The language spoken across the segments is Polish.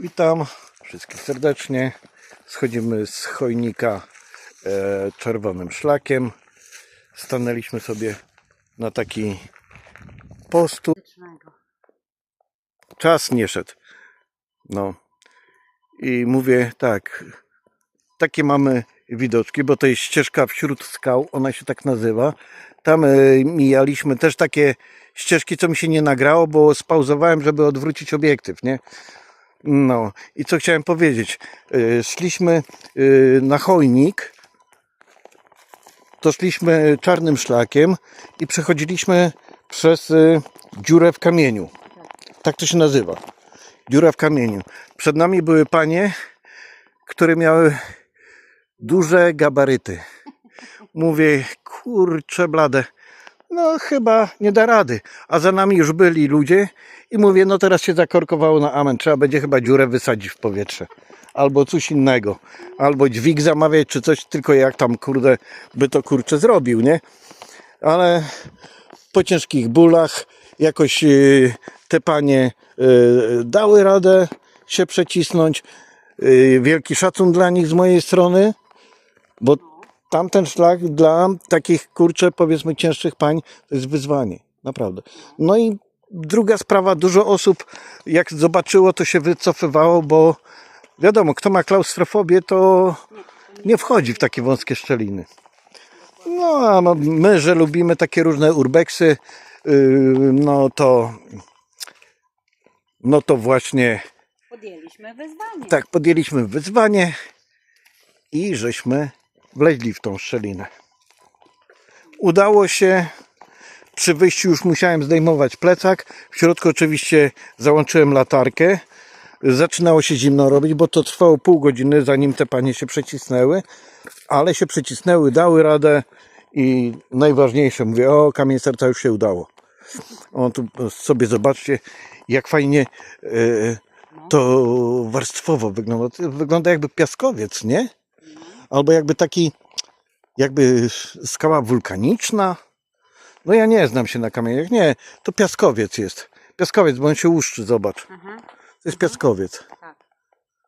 Witam wszystkich serdecznie. Schodzimy z chojnika e, czerwonym szlakiem. Stanęliśmy sobie na taki postu. Czas nie szedł. No. I mówię tak. Takie mamy widoczki, bo to jest ścieżka wśród skał, ona się tak nazywa. Tam e, mijaliśmy też takie ścieżki, co mi się nie nagrało, bo spauzowałem, żeby odwrócić obiektyw, nie? No i co chciałem powiedzieć. E, Szliśmy e, na chojnik, to szliśmy czarnym szlakiem i przechodziliśmy przez e, dziurę w kamieniu. Tak to się nazywa. Dziura w kamieniu. Przed nami były panie, które miały duże gabaryty. Mówię, kurcze blade, no chyba nie da rady. A za nami już byli ludzie i mówię, no teraz się zakorkowało na amen. Trzeba będzie chyba dziurę wysadzić w powietrze. Albo coś innego. Albo dźwig zamawiać, czy coś, tylko jak tam, kurde, by to kurczę zrobił, nie? Ale po ciężkich bólach jakoś yy, te panie yy, dały radę się przecisnąć. Yy, wielki szacun dla nich z mojej strony, bo tamten szlak dla takich kurczę powiedzmy cięższych pań to jest wyzwanie, naprawdę. No i druga sprawa, dużo osób jak zobaczyło to się wycofywało, bo wiadomo, kto ma klaustrofobię to nie wchodzi w takie wąskie szczeliny. No a no, my, że lubimy takie różne urbexy, yy, no to no to właśnie Podjęliśmy wyzwanie. tak podjęliśmy wyzwanie i żeśmy wleźli w tą szczelinę. Udało się. Przy wyjściu już musiałem zdejmować plecak. W środku oczywiście załączyłem latarkę. Zaczynało się zimno robić, bo to trwało pół godziny, zanim te panie się przecisnęły. Ale się przecisnęły, dały radę i najważniejsze, mówię, o kamień serca już się udało. O, tu sobie zobaczcie, jak fajnie e, to warstwowo wygląda. Wygląda jakby piaskowiec, nie? Albo jakby taki, jakby skała wulkaniczna. No ja nie znam się na kamieniach. Nie, to piaskowiec jest. Piaskowiec, bo on się łuszczy, zobacz. Aha, To jest piaskowiec. tak.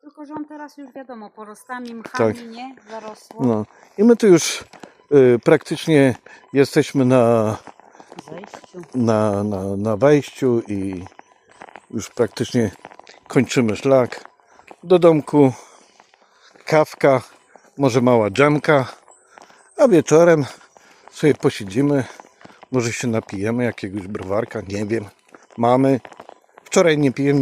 Tylko, że on teraz już wiadomo, porostami, mchami, Tak. nie? Zarosło. No. I my tu już y, praktycznie jesteśmy na, zejściu. na, na, na wejściu i już praktycznie kończymy szlak. Do domku kawka, może mała dżemka, a wieczorem sobie posiedzimy, może się napijemy jakiegoś browarka, nie wiem. Mamy. Wczoraj nie piłem, nie